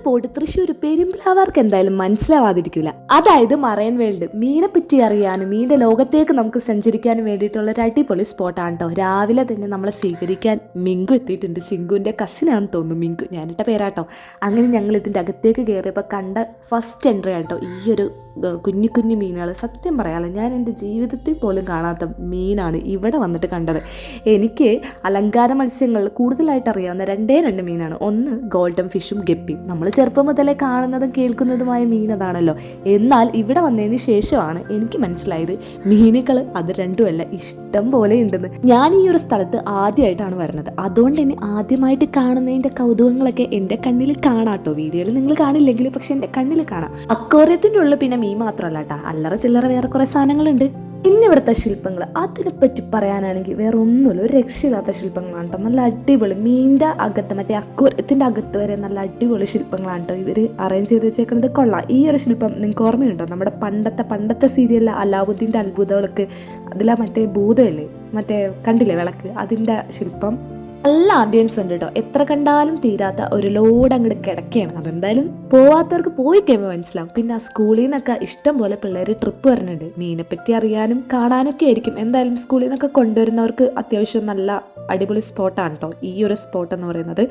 Spot Thrissur പെരുമ്പിലാവാർക്ക് എന്തായാലും മനസ്സിലാവാതിരിക്കില്ല അതായത് marine world മീനെ പറ്റി അറിയാനും മീനിന്റെ ലോകത്തേക്ക് നമുക്ക് സഞ്ചരിക്കാനും വേണ്ടിയിട്ടുള്ള ഒരു അടിപൊളി സ്പോട്ടാണ് കേട്ടോ രാവിലെ തന്നെ നമ്മളെ സ്വീകരിക്കാൻ മിങ്കു എത്തിയിട്ടുണ്ട്. സിങ്കുവിന്റെ കസിനാണെന്ന് തോന്നുന്നു മിങ്കു. ഞാനിട്ട പേരാട്ടോ. അങ്ങനെ ഞങ്ങൾ ഇതിന്റെ അകത്തേക്ക് കയറിയപ്പോൾ കണ്ട ഫസ്റ്റ് എൻട്രി ആട്ടോ ഈ ഒരു കുഞ്ഞു കുഞ്ഞു മീനുകൾ. സത്യം പറയാമല്ലോ ഞാൻ എന്റെ ജീവിതത്തിൽ പോലും കാണാത്ത മീനാണ് ഇവിടെ വന്നിട്ട് കണ്ടത്. എനിക്ക് അലങ്കാര മത്സ്യങ്ങൾ കൂടുതലായിട്ട് അറിയാവുന്ന രണ്ടേ രണ്ട് മീനാണ്. ഒന്ന് ഗോൾഡൻ ഫിഷും ഗപ്പിയും നമ്മൾ ചെറുപ്പം മുതലേ കാണുന്നതും കേൾക്കുന്നതുമായ മീൻ അതാണല്ലോ. എന്നാൽ ഇവിടെ വന്നതിന് ശേഷമാണ് എനിക്ക് മനസ്സിലായത് മീനുകൾ അത് രണ്ടുമല്ല ഇഷ്ടം പോലെ ഉണ്ടെന്ന്. ഞാൻ ഈ ഒരു സ്ഥലത്ത് ആദ്യമായിട്ടാണ് വരുന്നത്. അതുകൊണ്ട് തന്നെ ആദ്യമായിട്ട് കാണുന്നതിന്റെ കൗതുകങ്ങളൊക്കെ എന്റെ കണ്ണിൽ കാണാട്ടോ വീഡിയോയിൽ നിങ്ങൾ കാണില്ലെങ്കിൽ പക്ഷെ എന്റെ കണ്ണിൽ കാണാം. അക്വേറിയത്തിന്റെ ഉള്ളിൽ പിന്നെ മീൻ മാത്രമല്ല കേട്ടോ അല്ലറ ചില്ലറ വേറെ കുറേ സാധനങ്ങളുണ്ട്. പിന്നെ ഇവിടുത്തെ ശില്പങ്ങൾ അതിനെപ്പറ്റി പറയാനാണെങ്കിൽ വേറെ ഒന്നുമില്ല. ഒരു രക്ഷയില്ലാത്ത ശില്പങ്ങളാണ് കേട്ടോ നല്ല അടിപൊളി. മീനിന്റെ അകത്ത് മറ്റേ അക്വരത്തിന്റെ അകത്ത് വരെ നല്ല അടിപൊളി ശില്പങ്ങളാണ് കേട്ടോ ഇവർ അറേഞ്ച് ചെയ്ത് വെച്ചേക്കുന്നത് കൊള്ളാം. ഈ ഒരു ശില്പം നിങ്ങൾക്ക് ഓർമ്മയുണ്ടോ? നമ്മുടെ പണ്ടത്തെ പണ്ടത്തെ സീരിയലിലെ അലാവുദ്ദീന്റെ അത്ഭുതങ്ങൾക്ക് അതിലാ മറ്റേ ഭൂതമല്ലേ മറ്റേ കണ്ടില്ലേ വിളക്ക്? അതിന്റെ ശില്പം. നല്ല ആംബിയൻസ് ഉണ്ട് കേട്ടോ എത്ര കണ്ടാലും തീരാത്ത ഒരു ലോഡ് അങ്ങോട്ട് കിടക്കുകയാണ് അതെന്തായാലും പോവാത്തവർക്ക് പോയി കഴിയുമ്പോൾ മനസ്സിലാവും. പിന്നെ ആ സ്കൂളിൽ നിന്നൊക്കെ ഇഷ്ടം പോലെ പിള്ളേർ ട്രിപ്പ് വരുന്നുണ്ട്. മീനെ പറ്റി അറിയാനും കാണാനൊക്കെ ആയിരിക്കും. എന്തായാലും സ്കൂളിൽ നിന്നൊക്കെ കൊണ്ടുവരുന്നവർക്ക് അത്യാവശ്യം നല്ല അടിപൊളി സ്പോട്ടാണ് കേട്ടോ ഈ ഒരു സ്പോട്ട് എന്ന് പറയുന്നത്.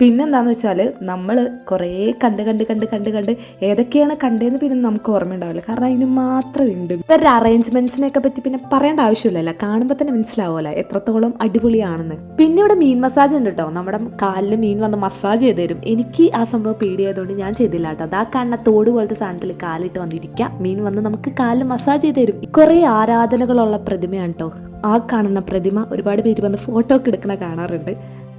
പിന്നെന്താന്ന് വെച്ചാൽ നമ്മൾ കുറേ കണ്ട് കണ്ട് കണ്ട് കണ്ട് കണ്ട് ഏതൊക്കെയാണ് കണ്ടതെന്ന് പിന്നെ നമുക്ക് ഓർമ്മയുണ്ടാവില്ല. കാരണം അതിന് മാത്രം ഉണ്ട്. ഇവരുടെ അറേഞ്ച്മെന്റ്സിനെയൊക്കെ പറ്റി പിന്നെ പറയേണ്ട ആവശ്യമില്ലല്ലോ. കാണുമ്പോൾ തന്നെ മനസ്സിലാവുമല്ലോ എത്രത്തോളം അടിപൊളിയാണെന്ന്. പിന്നെ ഇവിടെ മീൻ മസാജ് ഉണ്ട് കേട്ടോ നമ്മുടെ കാലിൽ മീൻ വന്ന് മസാജ് ചെയ്ത് തരും. എനിക്ക് ആ സംഭവം പേടിയായതുകൊണ്ട് ഞാൻ ചെയ്തില്ല കേട്ടോ അത് ആ കണ്ണ തോട് പോലത്തെ സാധനത്തിൽ കാലിട്ട് വന്നിരിക്കുക മീൻ വന്ന് നമുക്ക് കാലിൽ മസാജ് ചെയ്ത് തരും. കുറേ ആരാധനകളുള്ള പ്രതിമയാണ് കേട്ടോ ആ കാണുന്ന പ്രതിമ ഒരുപാട് പേര് വന്ന് ഫോട്ടോ ഒക്കെ എടുക്കണ കാണാറുണ്ട്.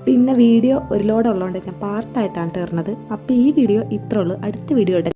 പിന്നെ വീഡിയോ ഒരുപാട് ഉള്ളതുകൊണ്ട് ഞാൻ പാർട്ടായിട്ടാണ് തീർന്നത്. അപ്പോൾ ഈ വീഡിയോ ഇത്രേ ഉള്ളൂ. അടുത്ത വീഡിയോ